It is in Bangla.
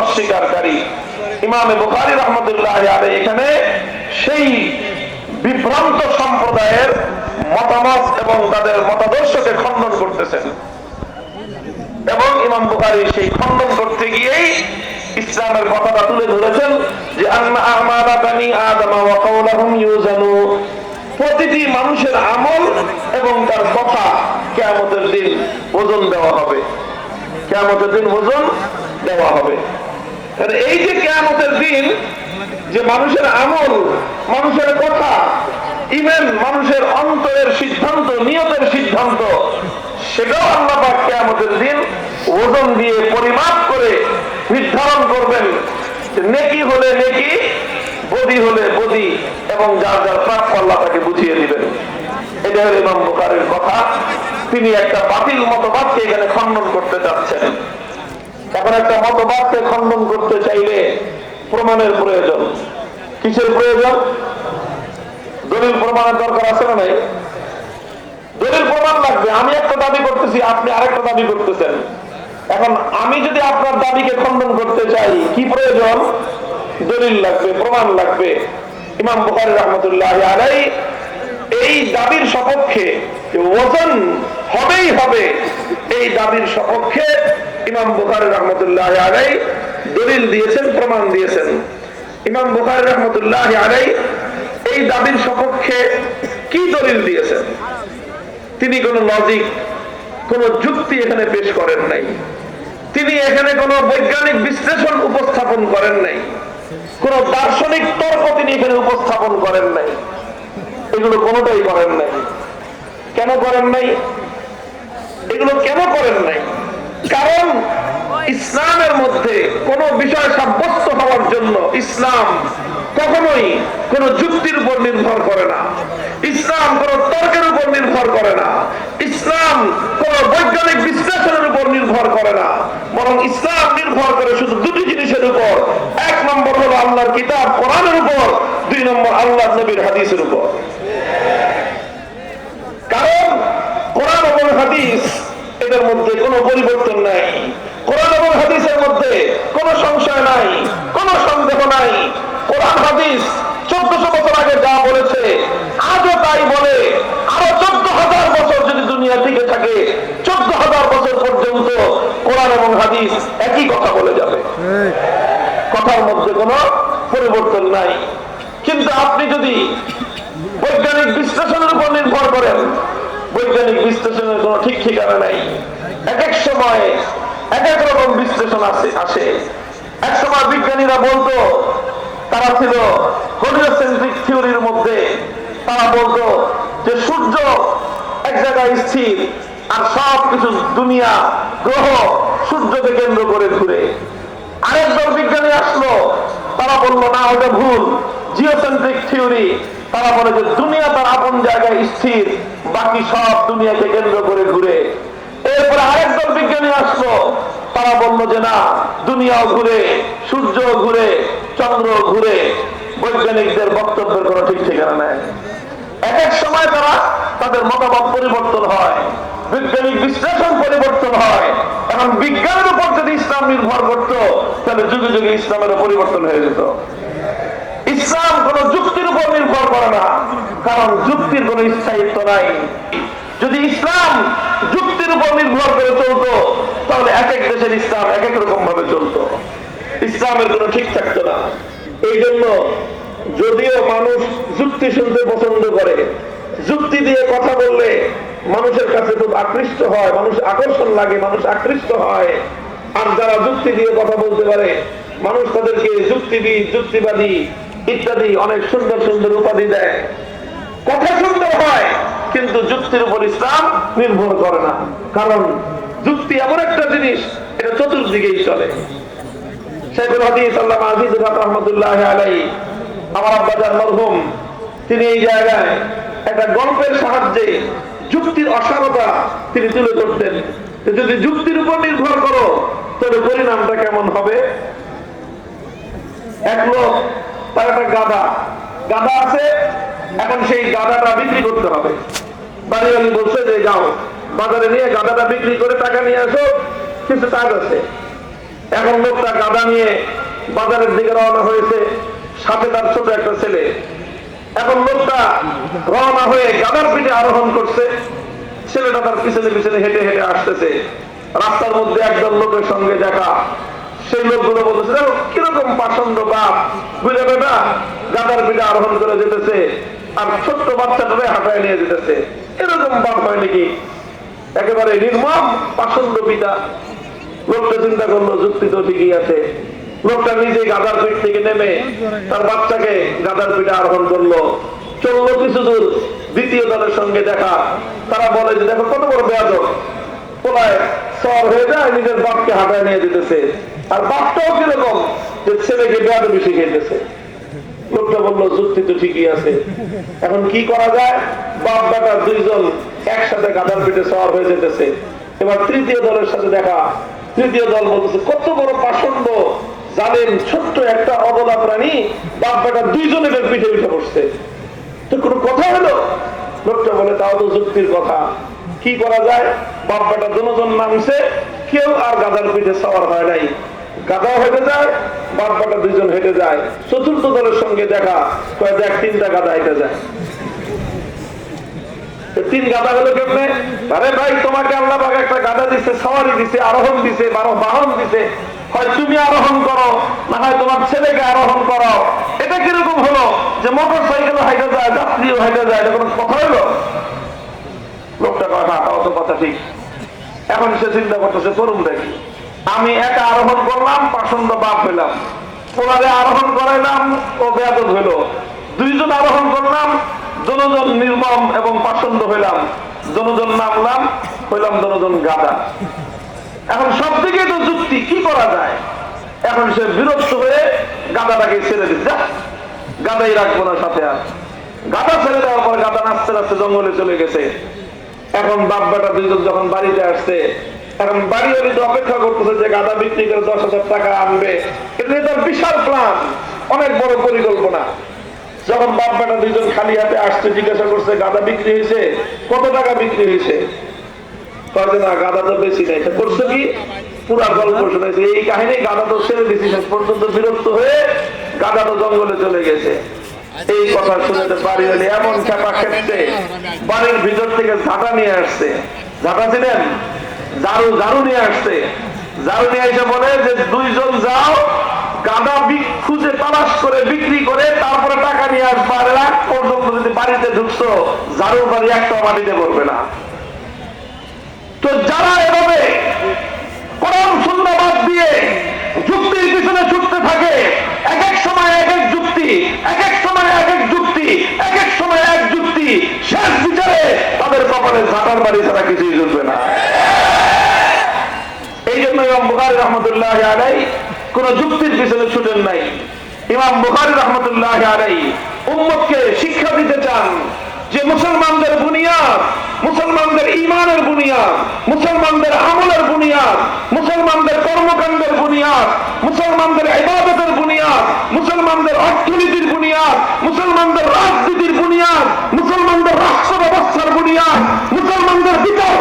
অস্বীকারী। ইমামে রহমতুল্লাহ এখানে সেই বিভ্রান্ত সম্প্রদায়ের মতামত এবং তাদের মতাদর্শকে খণ্ডন করতেছেন। এবং ইমাম বুখারি সেই খণ্ডন করতে গিয়েই ইসলামের কথাটা তুলে ধরেছেন যে প্রতিটি মানুষের আমল এবং তার কথা কিয়ামতের দিন ওজন দেওয়া হবে। কিয়ামতের দিন ওজন দেওয়া হবে। এই যে কেয়ামতের দিন, যে মানুষের আমল, মানুষের কথা ইভেন মানুষের অন্তরের সিদ্ধান্ত, নিয়তের সিদ্ধান্ত, সেটাও আল্লাহ পাক কেয়ামতের দিন ওজন দিয়ে পরিমাপ করে নির্ধারণ করবেন নেকি হলে নেকি, বদি হলে বদি, এবং যার যার প্রাপ্য আল্লাহ তাকে বুঝিয়ে দিবেন। এটা হল ইমাম বুখারের কথা। তিনি একটা বাতিল মতবাদকে এখানে খণ্ডন করতে চাচ্ছেন। এখন একটা মতবাদকে খণ্ডন করতে চাইলে প্রমাণের প্রয়োজন। কিসের প্রয়োজন? দলিল প্রমাণের দরকার আছে না নাই? দলিল প্রমাণ লাগবে। আমি একটা দাবি করতেছি, আপনি আরেকটা দাবি করতেছেন। এখন আমি যদি আপনার দাবিকে খণ্ডন করতে চাই, কি প্রয়োজন? দলিল লাগবে, প্রমাণ লাগবে। ইমাম বুখারী রহমতুল্লাহ আলাই এই দাবির সপক্ষে ওজন হবেই হবে। এই দাবির সপক্ষে ইমাম বুখারী রহমতুল্লাহ আলাই দলিল দিয়েছেন, প্রমাণ দিয়েছেন। ইমাম বুখারী রহমতুল্লাহ আলাই এই দাবির সপক্ষে কি দলিল দিয়েছেন? তিনি কোন লজিক কোন যুক্তি এখানে পেশ করেন নাই। তিনি এখানে কোন বৈজ্ঞানিক বিশ্লেষণ উপস্থাপন করেন নাই। কোন দার্শনিক তর্ক তিনি এখানে উপস্থাপন করেন নাই। এগুলো কোনোটাই করেন নাই। কেন করেন নাই? এগুলো কেন করেন নাই? কারণ ইসলামের মধ্যে কোন বিষয় সাব্যস্ত হওয়ার জন্য ইসলাম কখনোই কোন যুক্তির উপর নির্ভর করে না। ইসলাম কোন তর্কের উপর নির্ভর করে না। ইসলাম কোন বৈজ্ঞানিক বিশ্লেষণের উপর নির্ভর করে না। বরং ইসলাম নির্ভর করে শুধু দুটি জিনিসের উপর। এক নম্বর হলো আল্লাহর কিতাব কোরআনের উপর, দুই নম্বর আল্লাহ নবীর হাদিসের উপর। কারণ কোরআন এবং হাদিস এদের মধ্যে কোনো পরিবর্তন নাই কোরআন এবং হাদিসের মধ্যে কোনো সংশয় নাই, কোনো সন্দেহ নাই। কোরআন হাদিস চোদ্দশো বছর আগে যা বলেছে, আজও তাই বলে। আরও চোদ্দ হাজার বছর যদি দুনিয়া টিকে থাকে চোদ্দ হাজার বছর পর্যন্ত কোরআন এবং হাদিস একই কথা বলে যাবে। কথার মধ্যে কোনো পরিবর্তন নাই। কিন্তু আপনি যদি বৈজ্ঞানিক বিশ্লেষণের উপর নির্ভর করেন বৈজ্ঞানিক বিশ্লেষণের কোনো ঠিক ঠিকানা নাই। এক এক সময় এক এক রকম বিশ্লেষণ আসে আসে। এক সময় বিজ্ঞানীরা বলতো, তারা ছিল থিওরির মধ্যে, তারা বলতো যে সূর্য এক জায়গায় স্থির আর সব কিছু দুনিয়া গ্রহ সূর্যকে কেন্দ্র করে ঘুরে। আরেক দল বিজ্ঞানী আসলো, তারা বলল, না, ওটা ভুল। জিওসেন্ট্রিক থিওরি তারা বলে যে দুনিয়া তার আপন জায়গায় স্থির, বাকি সব দুনিয়াকে কেন্দ্র করে ঘুরে। এরপরে আরেক দল বিজ্ঞানী আসলো, তারা বলল যে না, দুনিয়াও ঘুরে সূর্য ঘুরে চন্দ্র ঘুরে, বৈজ্ঞানিকদের বক্তব্যের কোনো ঠিক ঠিকানা নেই। এক এক সময় তারা তাদের মতামত পরিবর্তন হয়, বৈজ্ঞানিক বিশ্লেষণ পরিবর্তন হয়। এখন বিজ্ঞানের উপর যদি ইসলাম নির্ভর করত, তাহলে যুগে যুগে ইসলামের পরিবর্তন হয়ে যেত ইসলাম কোন যুক্তির উপর নির্ভর করে না, কারণ যুক্তির কোন স্থায়িত্ব নাই। যদি ইসলাম যুক্তির উপর নির্ভর করে চলতো, তাহলে এক এক দেশের ইসলাম এক এক রকম ভাবে চলতো। ইসলামের কোনো ঠিক থাকতো না। এই জন্য যদিও মানুষ যুক্তি শুনতে পছন্দ করে, যুক্তি দিয়ে কথা বললে মানুষের কাছে খুব আকৃষ্ট হয়, মানুষ আকর্ষণ লাগে, মানুষ আকৃষ্ট হয়। আর যারা যুক্তি দিয়ে কথা বলতে পারে, মানুষ তাদেরকে যুক্তিবিদ, যুক্তিবাদী ইত্যাদি অনেক সুন্দর সুন্দর উপাধি দেয়। কথা সুন্দর হয়, কিন্তু যুক্তির উপর ইসলাম নির্ভর করে না। কারণ যুক্তি এমন একটা জিনিস, এটা চতুর্দিকেই চলে। গল্পের সাহায্যে যুক্তির তিনি তুলে যদি যুক্তির উপর নির্ভর করো তবে পরিণামটা কেমন হবে? এক লোক তার একটা গাধা গাধা আছে, এখন সেই গাধাটা বিক্রি করতে হবে। বাড়িওয়ালি বলছে যে, যাও, বাজারে নিয়ে গাধাটা বিক্রি করে টাকা নিয়ে আসো, কিছু কাজ আছে। এখন লোকটা গাদা নিয়ে বাজারের দিকে রওনা হয়েছে, সাথে তার ছোট একটা ছেলে। এখন লোকটা রওনা হয়ে গাদার পিঠে আরোহণ করছে। ছেলেটা তার পিছনে পিছনে হেঁটে হেঁটে আসতেছে। রাস্তার মধ্যে একজন লোকের সঙ্গে দেখা। সেই লোকগুলো বলতেছে, দেখো, কীরকম পাচন্দ বাপ। বুঝে বেটা গাদার পিঠে আরোহণ করে যেতেছে আর ছোট্ট বাচ্চাটারে হাঁটায় নিয়ে যেতেছে। এরকম বাপ হয় নাকি? একেবারে নির্মম পাচন্দ পিতা। লোকটা চিন্তা করল, যুক্তি তো ঠিকই আছে। লোকটা নিজে গাদার পিঠ থেকে নেমে তার বাচ্চাকে গাদার পিঠে আরোহণ করল। চলল কিছু দূর, দ্বিতীয় দলের সঙ্গে দেখা। তারা বলে যে, দেখো, কত বড় বেয়াদব পোলায় সর হয়ে যায়, নিজের বাপকে হাঁটায় নিয়ে দিতেছে আর বাপটাও কীরকম যে ছেলেকে বেয়াদবি শিখিয়েছে লোকটা বলল, যুক্তি তো ঠিকই আছে। এখন কি করা যায়? বাপ বেটা দুইজন একসাথে গাদার পিঠে সওয়ার হয়ে যেতেছে। এবার তৃতীয় দলের সাথে দেখা। তৃতীয় দল বলতেছে, কত বড় পাষণ্ড জানেন ছোট্ট একটা অবলা প্রাণী, বাপ বেটা দুইজনের পিঠে উঠে বসছে। তো কোনো কথা হলো? লোকটা বলে, তাও তো যুক্তির কথা। কি করা যায়? বাপ বেটা দুজন নামছে, কেউ আর গাদার পিঠে সওয়ার হয় নাই। গাদা হেঁটে যায়, বাপ বেটা দুইজন হেঁটে যায়। চতুর্থ দলের সঙ্গে দেখা, কয় দেখ তিনটা গাদা হেঁটে যায়। তিন গাদা হলো কেমনে? আরে ভাই, তোমাকে আল্লাহ পাক একটা গাদা দিছে, সওয়ারি দিছে, আরোহণ দিছে বাহন দিছে। হয় তুমি আরোহণ করো, না হয় তোমার ছেলেকে আরোহণ করো। এটা কীরকম হলো যে মোটর সাইকেল হাইটে যায়, যাত্রীও হাইটে যায়, এটা কোনো কথা হলো? লোকটা কথা তাও তো কথা ঠিক। এখন সে চিন্তা করতেছে করুন দেখি। আমি একা আরোহণ করলাম, পাষণ্ড বাপ হইলাম। ওনারে আরোহণ করাইলাম, ও বেয়াদব হইল। দুইজন আরোহণ করলাম দনজন নির্মম এবং পাষণ্ড হইলাম। দনজন নামলাম, হইলাম দনজন গাদা এখন সব দিকে তো যুক্তি, কি করা যায়? এখন সে বিরক্ত হয়ে গাদাটাকে ছেড়ে দিচ্ছে গাদাই রাখব না সাথে আর। গাদা ছেড়ে দেওয়ার পর গাদা নাচতে নাচতে জঙ্গলে চলে গেছে। এখন বাপ বেটা দুইজন যখন বাড়িতে আসছে এখন বাড়ি বাড়ি তো অপেক্ষা করতেছে যে গাদা বিক্রি করে দশ হাজার টাকা আনবে। এটা তার বিশাল প্ল্যান অনেক বড় পরিকল্পনা। যখন বাপ বেটা দুইজন খালি হাতে আসছে, জিজ্ঞাসা করছে, গাদা বিক্রি হয়েছে? কত টাকা বিক্রি হয়েছে? হয়ে বাড়ির ভিতর থেকে ঝাঁটা নিয়ে আসছে। ঝাঁটা ছিলেন? ঝাড়ু ঝাড়ু নিয়ে আসছে। ঝাড়ু নিয়ে এসে বলে যে, দুইজন যাও গাদা খুঁজে তালাশ করে বিক্রি করে তারপরে টাকা নিয়ে আসবে। আর রাত পর্যন্ত যদি বাড়িতে ঢুকছো ঝাড়ুর বাড়ি একটা মাটিতে পড়বে না। তো যারা এভাবে কোরআন শূন্যবাদ দিয়ে যুক্তির পিছনে ছুটতে থাকে, এক এক সময় এক এক যুক্তি, এক এক সময় এক এক যুক্তি, এক এক সময় এক যুক্তি, শেষ বিচারে তাদের কপালে ঝাঁটার বাড়ি ছাড়া কিছুই জুটবে না। জন্য ইমাম মুসলমানদের বুনিয়াদ, মুসলমানদের ইমানের বুনিয়াদ, মুসলমানদের আমলের বুনিয়াদ, মুসলমানদের কর্মকাণ্ডের বুনিয়াদ, মুসলমানদের ইবাদতের বুনিয়াদ, মুসলমানদের অর্থনীতির বুনিয়াদ, মুসলমানদের রাজনীতির বুনিয়াদ, মুসলমানদের রাষ্ট্র ব্যবস্থার বুনিয়াদ, মুসলমানদের বিচার